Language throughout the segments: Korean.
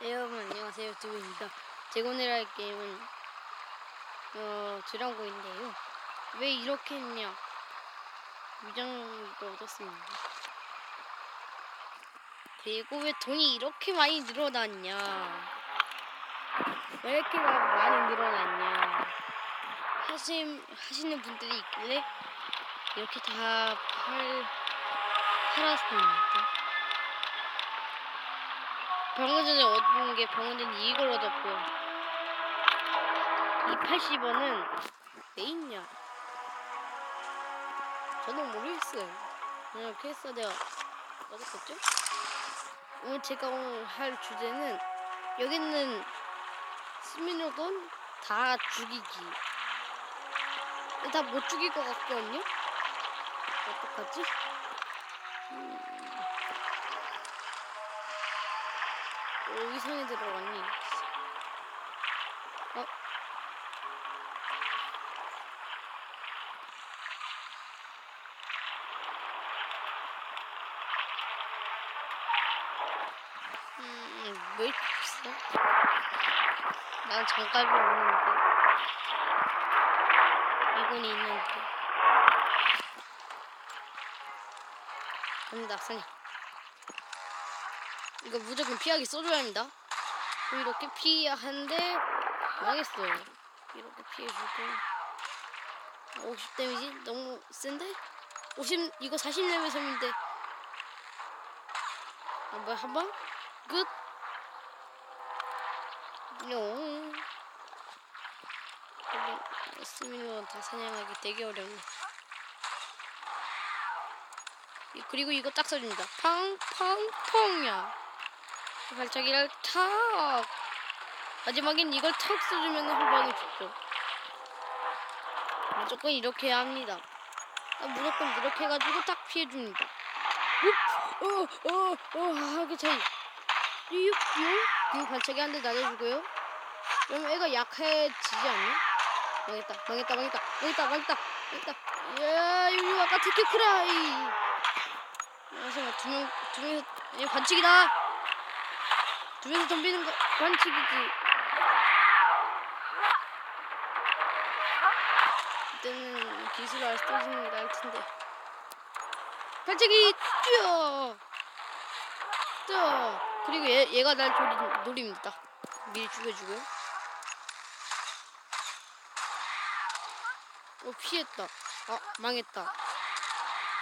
네, 여러분 안녕하세요. 두부입니다. 제가 오늘 할 게임은 어 드랑고인데요. 왜 이렇게 했냐? 위장도 얻었습니다. 그리고 왜 돈이 이렇게 많이 늘어났냐? 왜 이렇게 마- 많이 늘어났냐? 하심, 하시는 분들이 있길래 이렇게 다 팔, 팔았습니다 방금 전에 얻은 게 방금 전에 이걸 얻었고요. 이 80원은 왜 있냐? 저는 모르겠어요. 그냥 캐스터 내가 얻었겠죠? 오늘 제가 오늘 할 주제는 여기 있는 스미노돈 다 죽이기. 다 못 죽일 것 같거든요? 어떡하지? 여기 손에 들어갔니? 어? 음, 왜 이렇게 비싸? 난 장갑이 없는데. 이건 있는데. 갑니다, 사냥. 이거 무조건 피하기 써줘야 합니다. 이렇게 피해야 하는데 망했어요. 이렇게 피해주고 50 데미지 너무 센데? 50 이거 40 레벨 섬인데 한번 한번 끝. 용. 여기 스미노 다 사냥하기 되게 어렵네. 이- 그리고 이거 딱 써줍니다. 팡팡팡야. 발차기를 탁. 마지막엔 이걸 탁 써주면 한 방에 죽죠. 무조건 이렇게 해야 합니다. 아, 무조건 이렇게 해가지고 딱 피해줍니다. 어어어 하게 차이. 육 그리고 발차기 한 대 날려주고요. 그러면 애가 약해지지 않니? 망했다 망했다 망했다 망했다 망했다 망했다. 야 이거 아까 테키크라이. 하지만 두명 두 명이서 얘 반칙이다 두 명이서 덤비는 거 반칙이지. 이때는 기술 알 쓰는 게 나을 텐데. 반칙이 뛰어! 뛰어! 그리고 얘, 얘가 날 노리, 노립니다. 미리 죽여주고요 어 피했다. 아 망했다.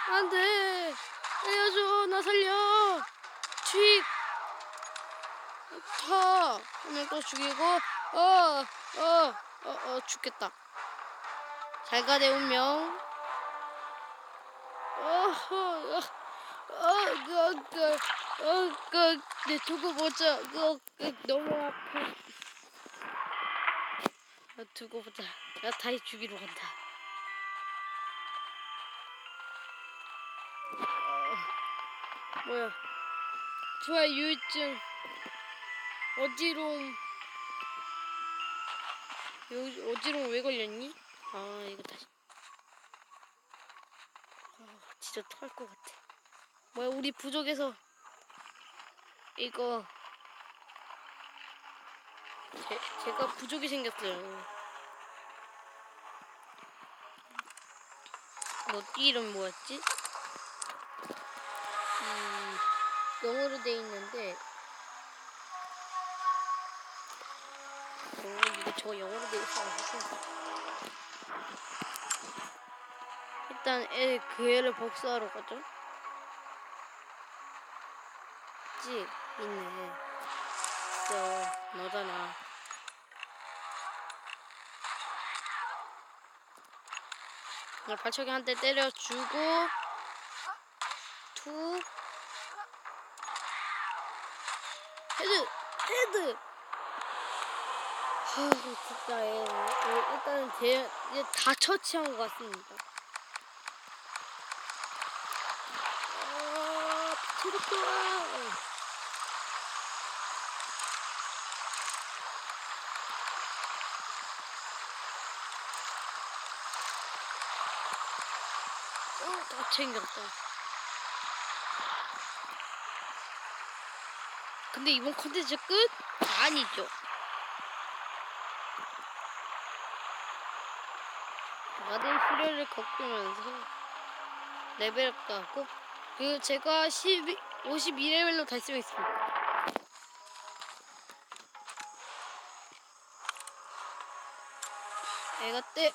안 돼! 알려줘! 나 살려! 쥐 타! 하면 또 죽이고, 어, 어, 어, 어, 죽겠다. 잘 가, 내 운명. 어, 어, 어, 어, 그, 그, 어, 그, 내 두고 보자. 그, 그, 너무 아파. 어, 두고 보자. 야, 다리 죽이러 간다. 어, 뭐야. 좋아, 유유증. 어지러움 여, 어지러움 왜 걸렸니? 아 이거 다시 아, 진짜 토할 것 같아 뭐야 우리 부족에서 이거 제, 제가 부족이 생겼어요 너띠 이름 뭐였지? 음 영어로 돼 있는데 어, 이거 저 영어로 되어 있어가지고 일단 애, 그 애를 복수하러 가죠. 있지? 있네. 있어 너잖아. 그냥 발차기 한 대 때려주고 투 헤드 헤드 아, 진짜 얘, 얘 일단은 대, 이제 다 처치한 것 같습니다. 아, 비트루크와 어, 다 챙겼다. 근데 이번 컨텐츠 끝? 아니죠. 마대 후려를 겪으면서 레벨업 가고 그 제가 12, 52레벨로 달성했습니다. 애가 때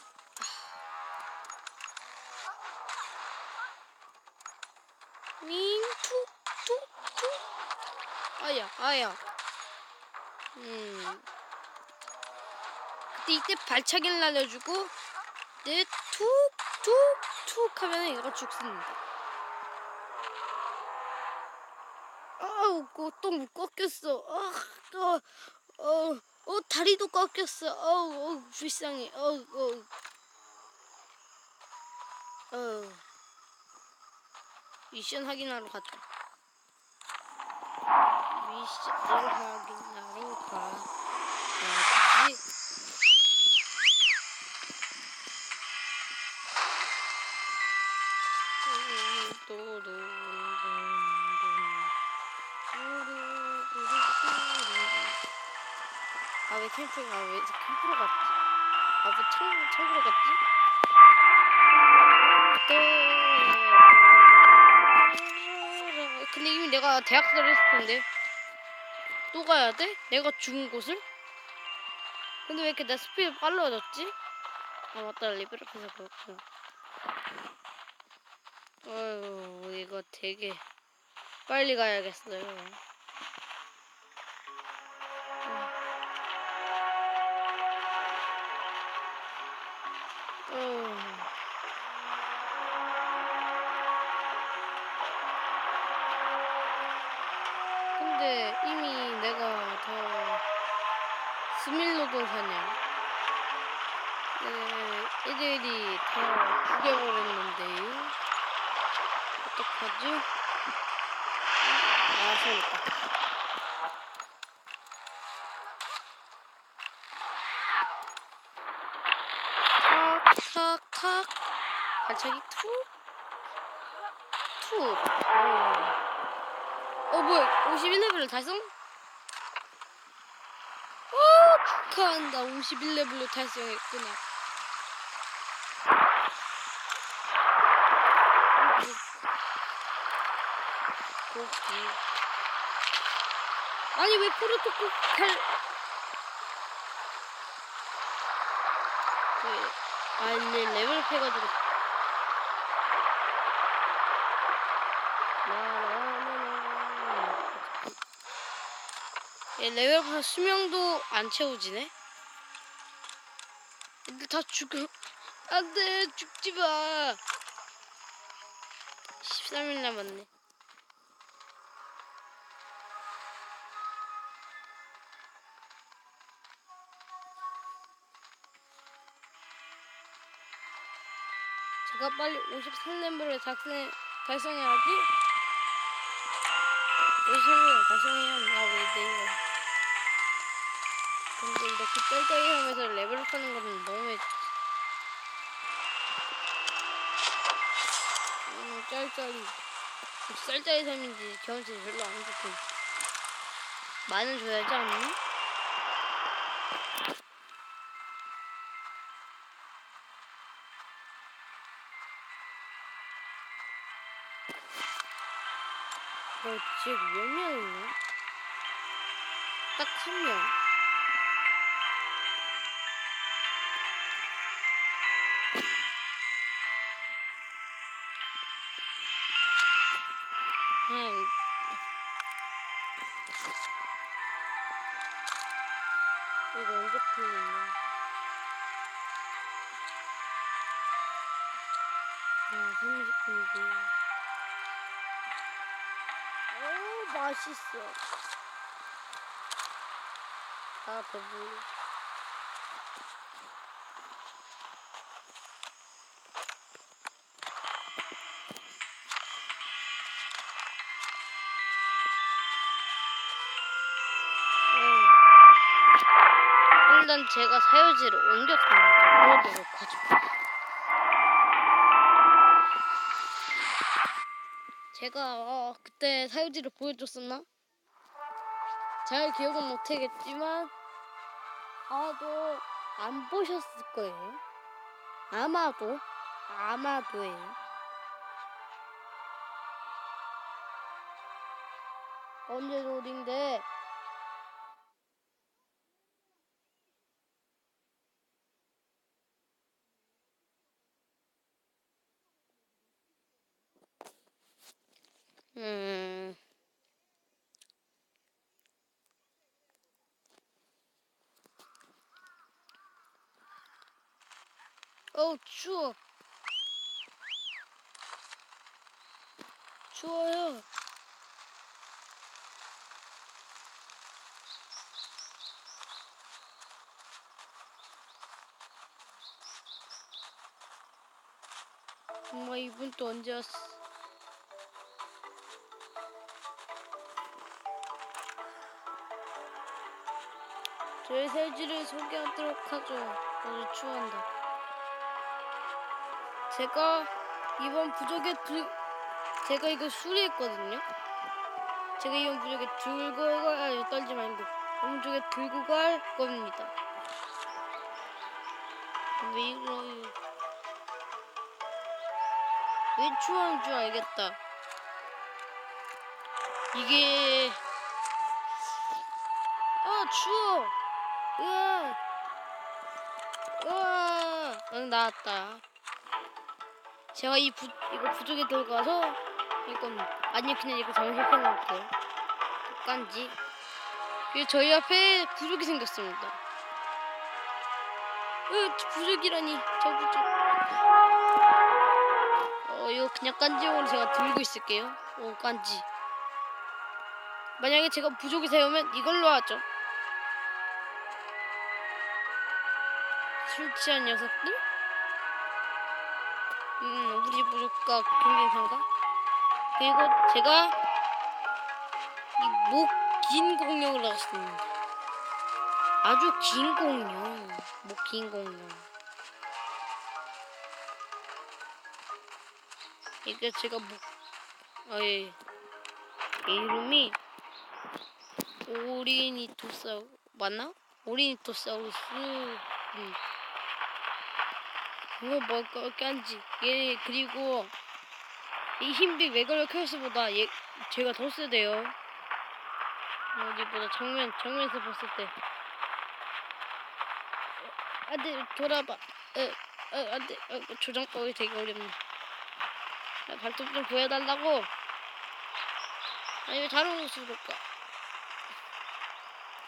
윙툭툭툭 아야 아야. 음. 그때 이때 발차기를 날려주고 네 툭 툭 툭 하면 얘가 죽습니다 아우 똥 꺾였어 아, 어, 어, 어 다리도 꺾였어 어우 어우 불쌍해 어우 어우 어우 미션 확인하러 갔다. 미션을 확인하러 가. 가지. 아왜 캠프가 왜 캠프로 갔지? 아왜 창 창으로 갔지? 또 근데 이미 내가 대학생을 했을 텐데 또 가야 돼? 내가 죽은 곳을? 근데 왜 이렇게 내 스피드 빨라졌지? 아 맞다 리베르에서 그렇구나 어휴 이거 되게 빨리 가야겠어요. 어휴 근데 이미 내가 더 스밀로돈 사냥 네, 애들이 다 죽여버렸는데 어떡하지? 아 세웠다 탁탁탁 발차기 툭 툭. 오. 어 뭐야 51레벨을 달성? 어 축하한다 51레벨로 달성했구나 아니 왜 프로토콜 달 왜, 아니 레벨업 해가지고. 얘 레벨업 수명도 안 채워지네. 애들 다 죽어. 안돼 죽지 마. 13일 남았네. 제가 빨리 53레벨을 달성, 달성해야지. 53레벨 달성해야 한다, 왜 내일. 근데 이렇게 짤짤이 하면서 레벨업 하는 거는 너무 음, 짤짤이. 짤짤이 삶인지 경험치 별로 안 좋고. 많은 줘야지 않니? 너 지금 몇 명 있냐? 딱한 명. 오, 맛있어. 아, 배불러. 음. 일단 제가 사유지를 옮겼습니다. 그러도록 하죠. 제가 어, 그때 사유지를 보여줬었나? 잘 기억은 못하겠지만 아마도 안 보셨을 거예요. 아마도 아마도예요. 언제 로딩돼? 음. 어우 추워. 추워요. 엄마 이분 또 언제 왔어 세지를 소개하도록 하죠 아주 추워한다 제가 이번 부족에 들 제가 이거 수리했거든요. 제가 이번 부족에 들고 갈 아니 떨지 말고 이번 부족에 들고 갈 겁니다. 왜 이러요? 왜 추워하는 줄 알겠다. 이게 아 추워. 으아. 으아. 응 나왔다. 제가 이 부, 이거 부족에 들어가서 이건 아니 그냥 이거 장식해 놓을게요. 깐지. 그리고 저희 앞에 부족이 생겼습니다. 으 부족이라니 저 부족. 어 이거 그냥 깐지용으로 제가 들고 있을게요. 오 깐지. 만약에 제가 부족이 세우면 이걸로 하죠. 술 취한 녀석들? 음, 우리 부족과 경쟁상가? 그리고 제가 이 목 긴 공룡을 나갔습니다. 아주 긴 공룡. 목 긴 공룡. 이게 제가 목, 아, 예. 이름이 오리니토사우, 맞나? 오리니토사우루스. 음. 이거 뭘까 깐지. 얘 그리고 이 힘비 외걸려 큐스보다 얘 제가 더 세대요. 어디보다 정면 정면에서 봤을 때. 어, 안돼 돌아봐. 어, 어, 안돼 어, 조정법이 되게 어렵네. 아, 발톱 좀 보여달라고. 아니 왜 다른 곳으로 볼까?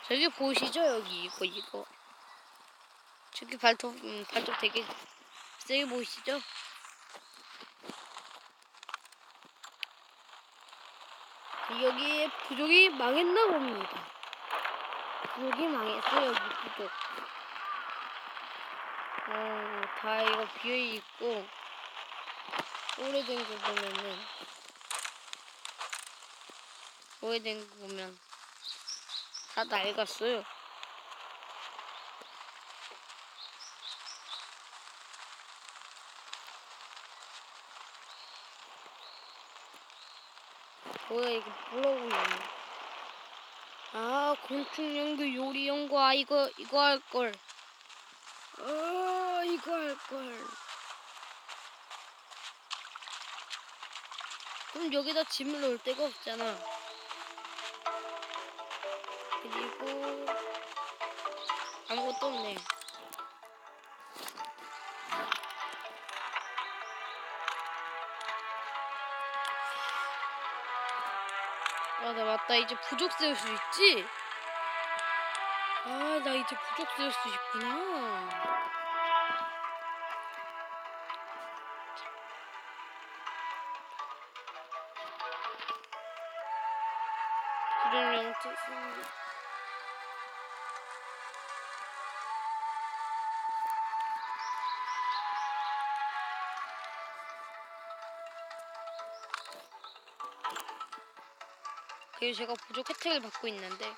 저기 보이시죠? 여기 이거 이거. 저기 발톱 음, 발톱 되게 세게 보이시죠? 여기에 부족이 망했나 봅니다. 부족이 망했어요, 여기 부족. 어, 다 이거 비어있고, 오래된 거 보면은, 오래된 거 보면, 다 낡았어요. 뭐야 이거 뭐라고. 아 곤충 연구 요리 연구 아 이거 이거 할 걸. 아 이거 할 걸. 그럼 여기다 짐을 넣을 데가 없잖아. 그리고 아무것도 없네. 아, 나 맞다. 이제 부족 세울 수 있지? 아, 나 이제 부족 세울 수 있구나. 이런 영트 그리고 제가 부족 혜택을 받고 있는데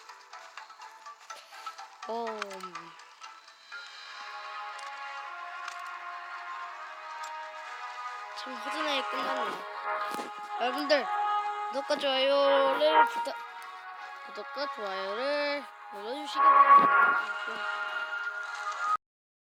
어 음. 참 허전하게 끝났네요 여러분들 구독과 좋아요를 부탁 구독과 좋아요를 눌러주시기 바랍니다.